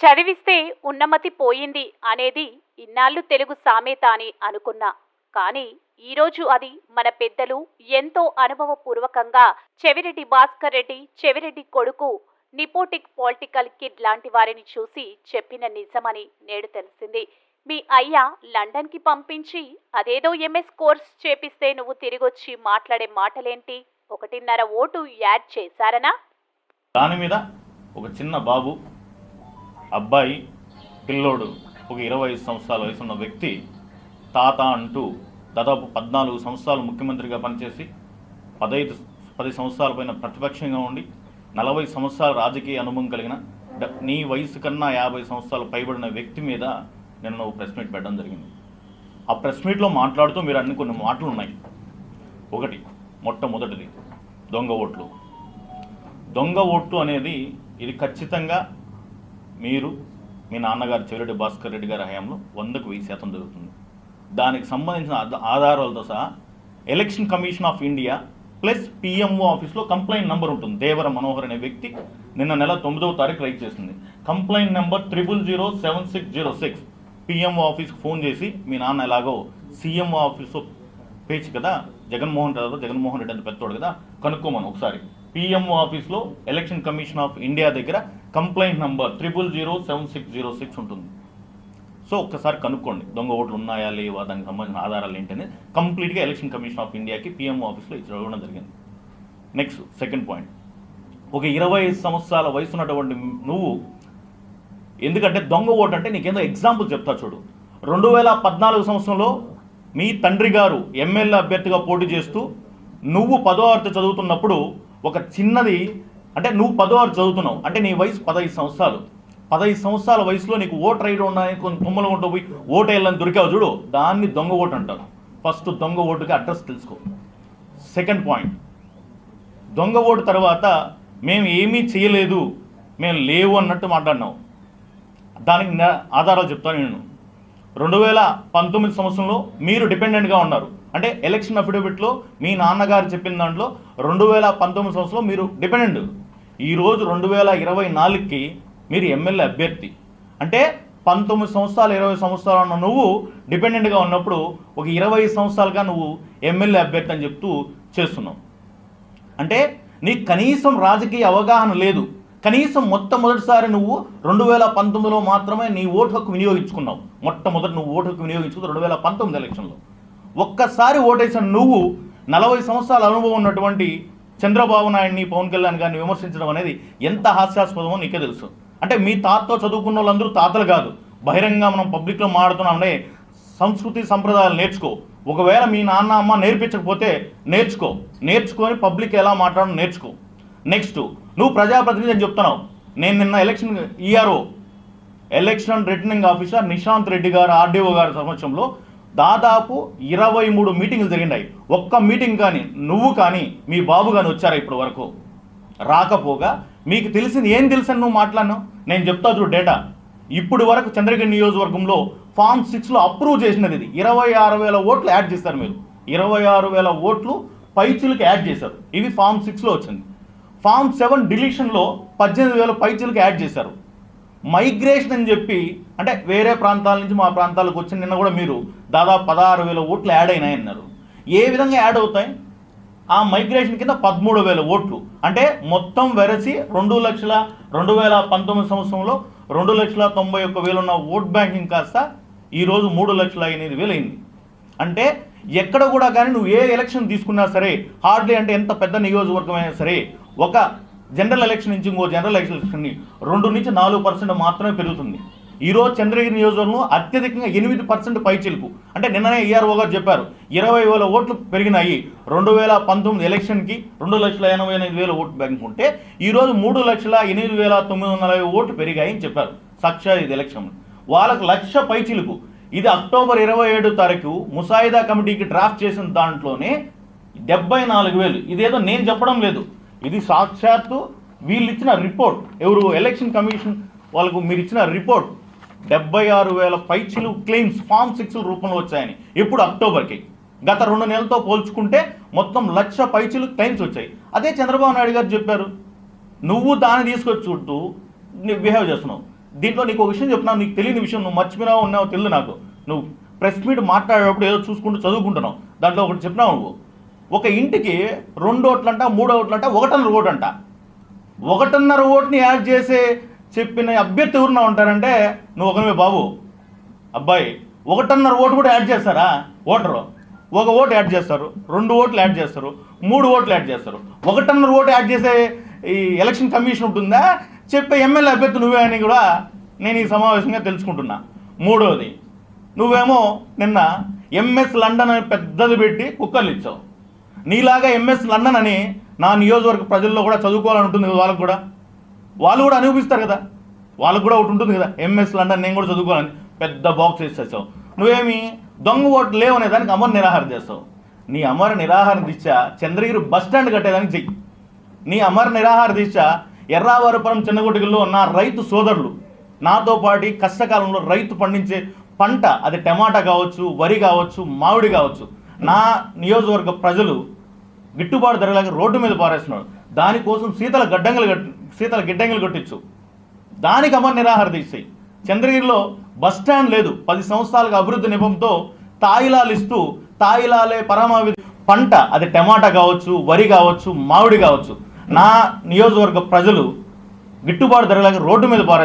చదివిస్తే ఉన్నమతి పోయింది అనేది ఇన్నాళ్ళు తెలుగు సామెత అని అనుకున్నా. కానీ ఈరోజు అది మన పెద్దలు ఎంతో అనుభవపూర్వకంగా చెవిరెడ్డి భాస్కర్ రెడ్డి చెవిరెడ్డి కొడుకు నిపోటిక్ పొలిటికల్ కిడ్ లాంటి వారిని చూసి చెప్పిన నిజమని నేడు తెలిసింది. మీ అయ్య లండన్కి పంపించి అదేదో ఎంఎస్ కోర్స్ చేపిస్తే నువ్వు తిరిగొచ్చి మాట్లాడే మాటలేంటి? ఒకటిన్నర ఓటు యాడ్ చేశారనా? దాని మీద ఒక చిన్న బాబు అబ్బాయి పిల్లోడు ఒక ఇరవై ఐదు సంవత్సరాల వయసున్న వ్యక్తి తాత అంటూ దాదాపు పద్నాలుగు సంవత్సరాలు ముఖ్యమంత్రిగా పనిచేసి పదహైదు పది సంవత్సరాల పైన ప్రతిపక్షంగా ఉండి నలభై సంవత్సరాల రాజకీయ అనుభవం కలిగిన నీ వయసు కన్నా యాభై సంవత్సరాలు పైబడిన వ్యక్తి మీద నేను ప్రెస్ మీట్ పెట్టడం జరిగింది. ఆ ప్రెస్ మీట్లో మాట్లాడుతూ మీరు అన్ని కొన్ని మాటలు ఉన్నాయి. ఒకటి మొట్టమొదటిది దొంగ ఓట్లు. దొంగ ఓట్లు అనేది ఇది ఖచ్చితంగా మీరు మీ నాన్నగారు చెవిరెడ్డి భాస్కర్ రెడ్డి గారి హయాంలో వందకు వెయ్యి శాతం జరుగుతుంది. దానికి సంబంధించిన ఆధారాలతో సహా election commission of India plus PMO ఆఫీస్లో కంప్లైంట్ నెంబర్ ఉంటుంది. దేవర మనోహర్ అనే వ్యక్తి నిన్న నెల తొమ్మిదవ తారీఖు రైట్ చేసింది. Complaint number triple zero seven six zero six. PMO ఆఫీస్కి ఫోన్ చేసి మీ నాన్న ఎలాగో సీఎంఓ ఆఫీస్లో పేచి కదా జగన్మోహన్ రెడ్డి జగన్మోహన్ రెడ్డి అంత పెద్దోడు కదా కనుక్కోమని ఒకసారి. పిఎంఓ ఆఫీస్లో ఎలక్షన్ కమిషన్ ఆఫ్ ఇండియా దగ్గర complaint number triple zero seven six zero six ఉంటుంది. సో ఒక్కసారి కనుక్కోండి దొంగ ఓట్లు ఉన్నాయా లేవా? దానికి సంబంధించిన ఆధారాలు ఏంటని కంప్లీట్గా ఎలక్షన్ కమిషన్ ఆఫ్ ఇండియాకి పిఎం ఆఫీస్లో ఇవ్వడం జరిగింది. నెక్స్ట్ సెకండ్ పాయింట్ ఒక ఇరవై ఐదు సంవత్సరాల వయసు ఉన్నటువంటి నువ్వు ఎందుకంటే దొంగ ఓటు అంటే నీకేందో ఎగ్జాంపుల్ చెప్తా చూడు. రెండు వేల పద్నాలుగు సంవత్సరంలో మీ తండ్రి గారు ఎమ్మెల్యే అభ్యర్థిగా పోటీ చేస్తూ నువ్వు పదో అర్థ చదువుతున్నప్పుడు ఒక చిన్నది అంటే నువ్వు పదో చదువుతున్నావు. అంటే నీ వయసు పదహైదు సంవత్సరాలు. పదహైదు సంవత్సరాల వయసులో నీకు ఓటు రైడ్ ఉన్నాయి కొన్ని తుమ్మలు ఉంటూ పోయి ఓటు వేయాలని దొరికావు చూడు. దాన్ని దొంగ ఓటు అంటారు. ఫస్ట్ దొంగ ఓటుకి అడ్రస్ తెలుసుకో. Second point. దొంగ ఓటు తర్వాత మేము ఏమీ చేయలేదు మేము లేవు అన్నట్టు మాట్లాడినావు. దానికి ఆధారాలు చెప్తాను నేను. రెండు వేల పంతొమ్మిది సంవత్సరంలో మీరు డిపెండెంట్గా ఉన్నారు. అంటే ఎలక్షన్ అఫిడవిట్లో మీ నాన్నగారు చెప్పిన దాంట్లో రెండు వేల పంతొమ్మిది సంవత్సరంలో మీరు డిపెండెంట్. ఈరోజు రెండు వేల ఇరవై నాలుగుకి మీరు ఎమ్మెల్యే అభ్యర్థి. అంటే పంతొమ్మిది సంవత్సరాలు ఇరవై సంవత్సరాలు ఉన్న నువ్వు డిపెండెంట్గా ఉన్నప్పుడు ఒక ఇరవై సంవత్సరాలుగా నువ్వు ఎమ్మెల్యే అభ్యర్థి అని చెప్తూ చేస్తున్నావు. అంటే నీకు కనీసం రాజకీయ అవగాహన లేదు. కనీసం మొట్టమొదటిసారి నువ్వు రెండు వేల పంతొమ్మిదిలో మాత్రమే నీ ఓటు హక్కు వినియోగించుకున్నావు. మొట్టమొదటి నువ్వు ఓటు హక్కు వినియోగించుకుంది రెండు వేల పంతొమ్మిది ఎలక్షన్లో. ఒక్కసారి ఓటేసిన నువ్వు నలభై సంవత్సరాల అనుభవం ఉన్నటువంటి చంద్రబాబు నాయుడిని పవన్ కళ్యాణ్ గారిని విమర్శించడం అనేది ఎంత హాస్యాస్పదమో నీకే తెలుసు. అంటే మీ తాతతో చదువుకున్న వాళ్ళందరూ తాతలు కాదు. బహిరంగ మనం పబ్లిక్లో మాడుతున్నామంటే సంస్కృతి సంప్రదాయాలు నేర్చుకో. ఒకవేళ మీ నాన్న అమ్మ నేర్పించకపోతే నేర్చుకో. నేర్చుకొని పబ్లిక్ ఎలా మాట్లాడడం నేర్చుకో. నెక్స్ట్ నువ్వు ప్రజాప్రతినిధి అని చెప్తున్నావు. నేను నిన్న election ERO election returning officer Nishant Reddy garu RDO గారి సమక్షంలో దాదాపు ఇరవై మూడు మీటింగ్లు జరిగినాయి. ఒక్క మీటింగ్ కానీ నువ్వు కానీ మీ బాబు కానీ వచ్చారా ఇప్పటి వరకు? రాకపోగా మీకు తెలిసింది ఏం తెలుసని నువ్వు మాట్లాడినావు? నేను చెప్తా చూడు డేటా. ఇప్పుడు వరకు చంద్రగిరి నియోజకవర్గంలో ఫామ్ సిక్స్లో అప్రూవ్ చేసినది ఇది. ఇరవై ఆరు వేల ఓట్లు యాడ్ చేస్తారు మీరు. ఇరవై ఆరు వేల ఓట్లు పైచులకి యాడ్ చేశారు. ఇవి ఫామ్ సిక్స్లో వచ్చింది. ఫామ్ సెవెన్ డిలీషన్లో పద్దెనిమిది వేల పైచులకి యాడ్ చేశారు. మైగ్రేషన్ అని చెప్పి అంటే వేరే ప్రాంతాల నుంచి మా ప్రాంతాలకు వచ్చి నిన్న కూడా మీరు దాదాపు పదహారు వేల ఓట్లు యాడ్ అయినాయి అన్నారు. ఏ విధంగా యాడ్ అవుతాయి? ఆ మైగ్రేషన్ కింద పదమూడు వేల ఓట్లు. అంటే మొత్తం వెరసి రెండు లక్షల రెండు వేల పంతొమ్మిది సంవత్సరంలో రెండు లక్షల తొంభై ఒక్క వేలు ఉన్న ఓట్ బ్యాంకింగ్ కాస్త ఈరోజు మూడు లక్షల ఎనిమిది వేలు అయింది. అంటే ఎక్కడ కూడా కానీ నువ్వు ఏ ఎలక్షన్ తీసుకున్నా సరే హార్డ్లీ అంటే ఎంత పెద్ద నియోజకవర్గం అయినా సరే ఒక జనరల్ ఎలక్షన్ నుంచి ఇంకో జనరల్ ఎలక్షన్ రెండు నుంచి నాలుగు పర్సెంట్ మాత్రమే పెరుగుతుంది. ఈరోజు చంద్రగిరి నియోజకవర్గంలో అత్యధికంగా ఎనిమిది పర్సెంట్ పైచిలుకు. అంటే నిన్ననే ఈఆర్ఓ గారు చెప్పారు ఇరవై వేల ఓట్లు పెరిగినాయి. రెండు వేల పంతొమ్మిది ఎలక్షన్కి రెండు లక్షల ఎనభై ఎనిమిది వేల ఓట్లు పెరుగుకుంటే ఈరోజు మూడు లక్షల ఎనిమిది వేల తొమ్మిది వందల ఓట్లు పెరిగాయని చెప్పారు సాక్షాత్ ఇది ఎలక్షన్ వాళ్ళకు లక్ష పైచిలుకు. ఇది అక్టోబర్ ఇరవై ఏడు తారీఖు ముసాయిదా కమిటీకి డ్రాఫ్ట్ చేసిన దాంట్లోనే డెబ్బై నాలుగు వేలు. ఇదేదో నేను చెప్పడం లేదు. ఇది సాక్షాత్తు వీళ్ళు ఇచ్చిన రిపోర్ట్. ఎవరు ఎలక్షన్ కమిషన్ వాళ్ళకు మీరు ఇచ్చిన రిపోర్ట్. డెబ్బై ఆరు వేల పైచీలు క్లెయిమ్స్ ఫామ్ సిక్స్ రూపంలో వచ్చాయని. ఇప్పుడు అక్టోబర్కి. గత రెండు నెలలతో పోల్చుకుంటే మొత్తం లక్ష పైచీలు క్లెయిమ్స్ వచ్చాయి. అదే చంద్రబాబు నాయుడు గారు చెప్పారు. నువ్వు దాన్ని తీసుకొచ్చి చుట్టూ బిహేవ్ చేస్తున్నావు. దీంట్లో నీకు ఒక విషయం చెప్తున్నావు నీకు తెలియని విషయం నువ్వు మర్చిపోయినావు ఉన్నావు తెలియదు నాకు. నువ్వు ప్రెస్ మీట్ మాట్లాడేటప్పుడు ఏదో చూసుకుంటూ చదువుకుంటున్నావు. దాంట్లో ఒకటి చెప్పినావు నువ్వు. ఒక ఇంటికి రెండు ఓట్లంట మూడు ఓట్లంట ఒకటన్నర ఓటు అంట ఒకటిన్నర ఓటుని యాడ్ చేసే చెప్పిన అభ్యర్థి ఎవరున్నా ఉంటారంటే నువ్వు ఒకనివే బాబు. అబ్బాయి ఒకటన్నర ఓటు కూడా యాడ్ చేస్తారా? ఓటరు. ఒక ఓటు యాడ్ చేస్తారు. రెండు ఓట్లు యాడ్ చేస్తారు. మూడు ఓట్లు యాడ్ చేస్తారు. ఒకటన్నర ఓటు యాడ్ చేసే ఈ ఎలక్షన్ కమిషన్ ఉంటుందా? చెప్పే ఎమ్మెల్యే అభ్యర్థి నువ్వే అని కూడా నేను ఈ సమావేశంగా తెలుసుకుంటున్నా. మూడోది నువ్వేమో నిన్న ఎంఎస్ లండన్ అని పెద్దది పెట్టి కుక్కర్లు ఇచ్చావు. నీలాగా ఎంఎస్ లండన్ అని నా నియోజకవర్గ ప్రజల్లో కూడా చదువుకోవాలని ఉంటుంది వాళ్ళకు కూడా. వాళ్ళు కూడా అనిపిస్తారు కదా. వాళ్ళకు కూడా ఒకటి ఉంటుంది కదా. ఎంఎస్ లండన్ నేను కూడా చదువుకోవాలని పెద్ద బాక్స్ వేసేసావు. నువ్వేమి దొంగ ఓట్లు లేవనే దానికి అమర నిరాహార చేస్తావు. నీ అమర నిరాహార దీక్ష చంద్రగిరి బస్ స్టాండ్ కట్టేదానికి చెయ్యి. నీ అమర నిరాహార దీక్ష ఎర్రావరపురం చిన్నగుటికల్లో నా రైతు సోదరులు నాతో పాటు కష్టకాలంలో రైతు పండించే పంట అది టమాటా కావచ్చు వరి కావచ్చు మామిడి కావచ్చు. నా నియోజకవర్గ ప్రజలు గిట్టుబాటు ధరలాగా రోడ్డు మీద పారేస్తున్నారు. దానికోసం శీతల గడ్డంగులు కట్టి శీతల గిడ్డంగులు కొట్టించు. దానికి అమర నిరాహార దీక్ష చంద్రగిరిలో బస్ స్టాండ్ లేదు. పది సంవత్సరాలకు అభివృద్ధి నిపంతో తాయిలాలు ఇస్తూ తాయిలాలే పరమావి పంట అది టమాటా కావచ్చు వరి కావచ్చు మామిడి కావచ్చు. నా నియోజకవర్గ ప్రజలు గిట్టుబాటు ధరలాగా రోడ్డు మీద పారే